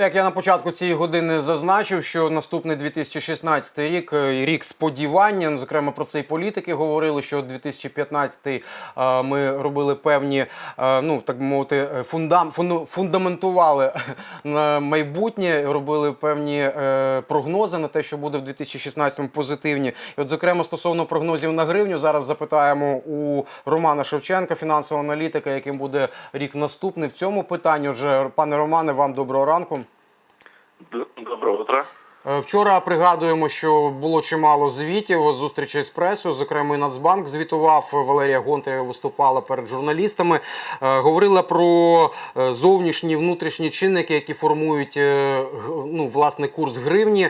Як я на початку цієї години зазначив, що наступний 2016 рік е, рік сподівання. Ну, Зокрема, про це і політики говорили, що 2015 е, ми робили певні, е, ну так мовити, фундам, фундаментували на майбутнє, робили певні прогнози на те, що буде в 2016 позитивні. І от, зокрема, стосовно прогнозів на гривню, зараз запитаємо у Романа Шевченка, фінансового аналітика, яким буде рік наступний в цьому питанні. Отже, пане Романе, вам доброго ранку. Д- Доброе утро. Е, Вчора пригадуємо, що було чимало звітів зустрічей з пресою. Зокрема, і Нацбанк звітував. Валерія Гонтарєва виступала перед журналістами. Е, Говорила про е, зовнішні внутрішні чинники, які формують ну, власне курс гривні.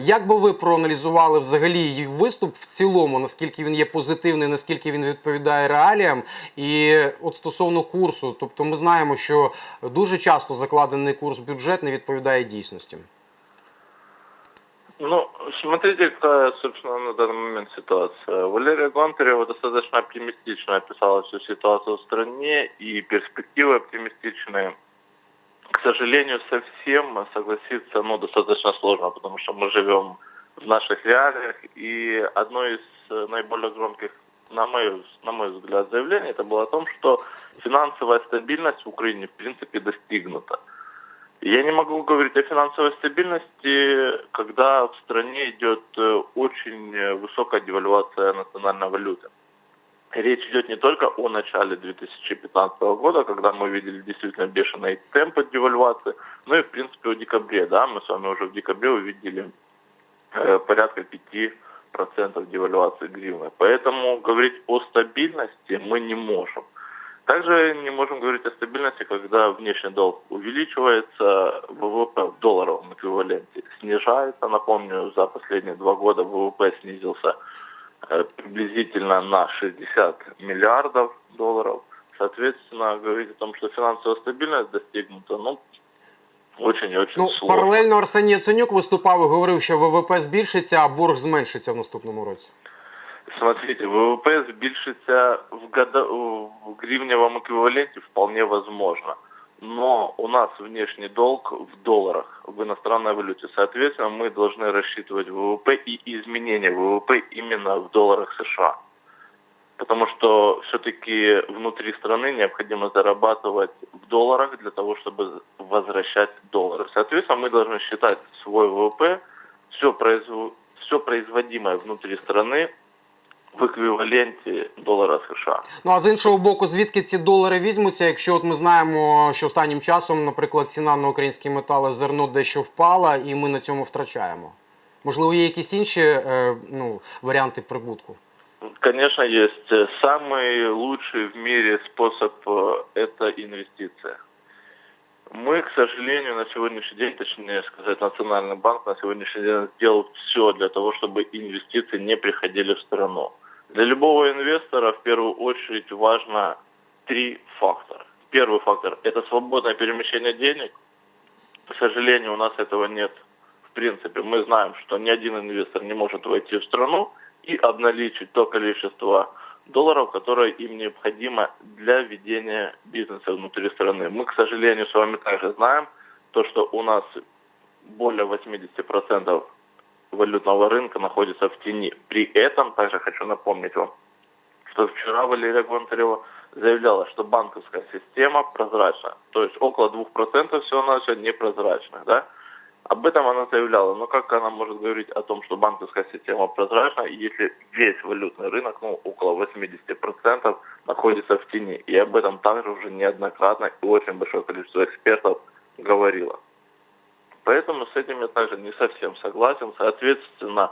Як би ви проаналізували взагалі її виступ в цілому? Наскільки він є позитивний, наскільки він відповідає реаліям? І от стосовно курсу, тобто ми знаємо, що дуже часто закладений курс бюджет не відповідає дійсності. Ну, смотрите, какая, собственно, на данный момент ситуация. Валерия Гонтарева достаточно оптимистично описала всю ситуацию в стране, и перспективы оптимистичные. К сожалению, совсем согласиться ну, достаточно сложно, потому что мы живем в наших реалиях, и одно из э, наиболее громких, на мой, на мой взгляд, заявлений, это было о том, что финансовая стабильность в Украине, в принципе, достигнута. Я не могу говорить о финансовой стабильности, когда в стране идет э, очень э, высокая девальвация национальной валюты. Речь идет не только о начале 2015 года, когда мы видели действительно бешеные темпы девальвации, но и, в принципе, о декабре. Да, мы с вами уже в декабре увидели э, порядка 5% девальвации гривны. Поэтому говорить о стабильности мы не можем. Также не можем говорить о стабильности, когда внешний долг увеличивается, ВВП в долларовом эквиваленте снижается. Напомню, за последние два года ВВП снизился э, приблизительно на 60 миллиардов долларов. Соответственно, говорить о том, что финансовая стабильность достигнута, ну, очень и очень Ну, сложно. паралельно Арсеній Яценюк виступав і говорив, що ВВП збільшиться, а борг зменшиться в наступному році. Смотрите, ВВП збільшиться в, года, в гривневом эквиваленте вполне возможно. Но у нас внешний долг в долларах, в иностранной валюте. Соответственно, мы должны рассчитывать ВВП и изменение ВВП именно в долларах США. Потому что все-таки внутри страны необходимо зарабатывать в долларах для того, чтобы возвращать доллары. Соответственно, мы должны считать свой ВВП, все, произво- все производимое внутри страны в еквіваленті долара США. Ну а з іншого боку, звідки ці долари візьмуться? Якщо от ми знаємо, що останнім часом, наприклад, ціна на українські метали зерно дещо впала, і ми на цьому втрачаємо. Можливо, є якісь інші е, ну, варіанти прибутку. Конечно, есть. Э, Самый лучший в мире способ э, – это инвестиция. Мы, к сожалению, на сегодняшний день, точнее сказать, Национальный банк на сегодняшний день сделал все для того, чтобы инвестиции не приходили в страну. Для любого инвестора в первую очередь важно три фактора. Первый фактор – это свободное перемещение денег. К сожалению, у нас этого нет. В принципе, мы знаем, что ни один инвестор не может войти в страну и обналичить то количество долларов, которое им необходимо для ведения бизнеса внутри страны. Мы, к сожалению, с вами также знаем, то, что у нас более 80% валютного рынка находится в тени. При этом, также хочу напомнить вам, что вчера Валерия Гонтарева заявляла, что банковская система прозрачна. То есть около 2% всего-навсего непрозрачных. Да? Об этом она заявляла. Но как она может говорить о том, что банковская система прозрачна, если весь валютный рынок, ну, около 80% находится в тени. И об этом также уже неоднократно и очень большое количество экспертов говорило. Поэтому с этим я также не совсем согласен. Соответственно,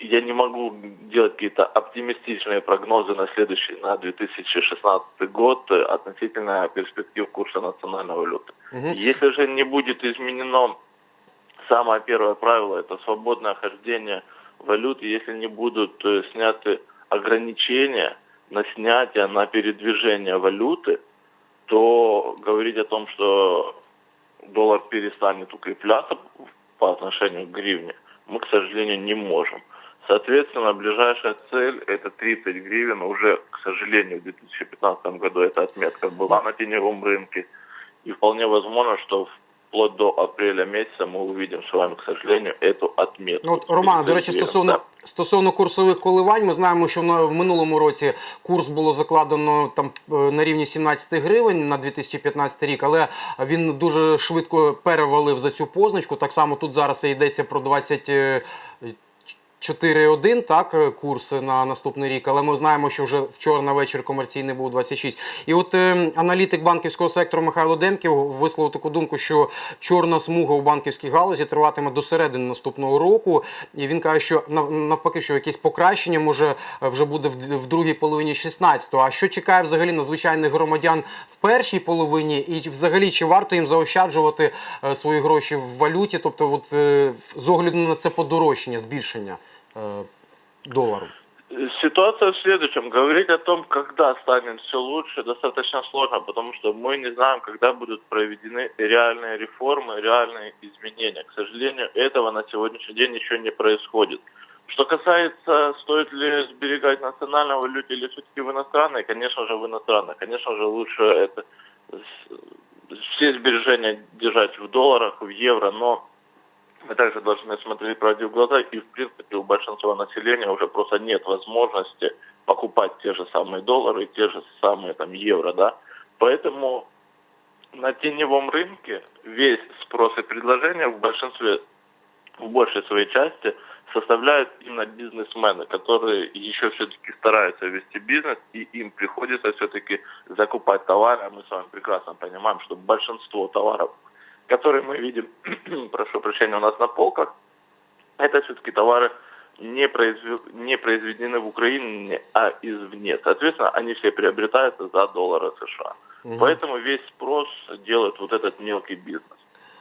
я не могу делать какие-то оптимистичные прогнозы на следующий, на 2016 год относительно перспектив курса национальной валюты. Мгм. Если же не будет изменено самое первое правило, это свободное хождение валюты, если не будут э, сняты ограничения на снятие, на передвижение валюты, то говорить о том, что доллар перестанет укрепляться по отношению к гривне, мы, к сожалению, не можем. Соответственно, ближайшая цель – это 30 гривен. Уже, к сожалению, в 2015 году эта отметка была на теневом рынке. И вполне возможно, что вплоть до апреля місяця ми увидим с вами, к сожалению, эту отметку. Ну, от, Роман, до речі, стосовно, да. стосовно курсових коливань, ми знаємо, що в минулому році курс було закладено там е, на рівні 17 гривень на 2015 рік, але він дуже швидко перевалив за цю позначку. Так само тут зараз йдеться про 20. Е, 4,1 так е, курс на наступний рік, але ми знаємо, що вже вчора на вечір комерційний був 26. І от е, аналітик банківського сектору Михайло Демків висловив таку думку, що чорна смуга у банківській галузі триватиме до середини наступного року. І він каже, що навпаки, що якесь покращення може вже буде в, в другій половині 16-го. А що чекає взагалі на звичайних громадян в першій половині, і взагалі чи варто їм заощаджувати е, свої гроші в валюті? Тобто, от е, з огляду на це подорожчання, збільшення е, долару. Ситуация в следующем. Говорить о том, когда станет все лучше, достаточно сложно, потому что мы не знаем, когда будут проведены реальные реформы, реальные изменения. К сожалению, этого на сегодняшний день еще не происходит. Что касается, стоит ли сберегать в национальной валюте или все-таки в иностранной, конечно же в иностранной. Конечно же лучше это все сбережения держать в долларах, в евро, но мы также должны смотреть правде в глаза, и в принципе у большинства населения уже просто нет возможности покупать те же самые доллары, те же самые там евро, да. Поэтому на теневом рынке весь спрос и предложение в большинстве, в большей своей части составляют именно бизнесмены, которые еще все-таки стараются вести бизнес, и им приходится все-таки закупать товары. А мы с вами прекрасно понимаем, что большинство товаров, которые мы видим, прошу прощения, у нас на полках, это все-таки товары не, произве- не произведены в Украине, а извне. Соответственно, они все приобретаются за доллары США. Мгм. Поэтому весь спрос делает вот этот мелкий бизнес.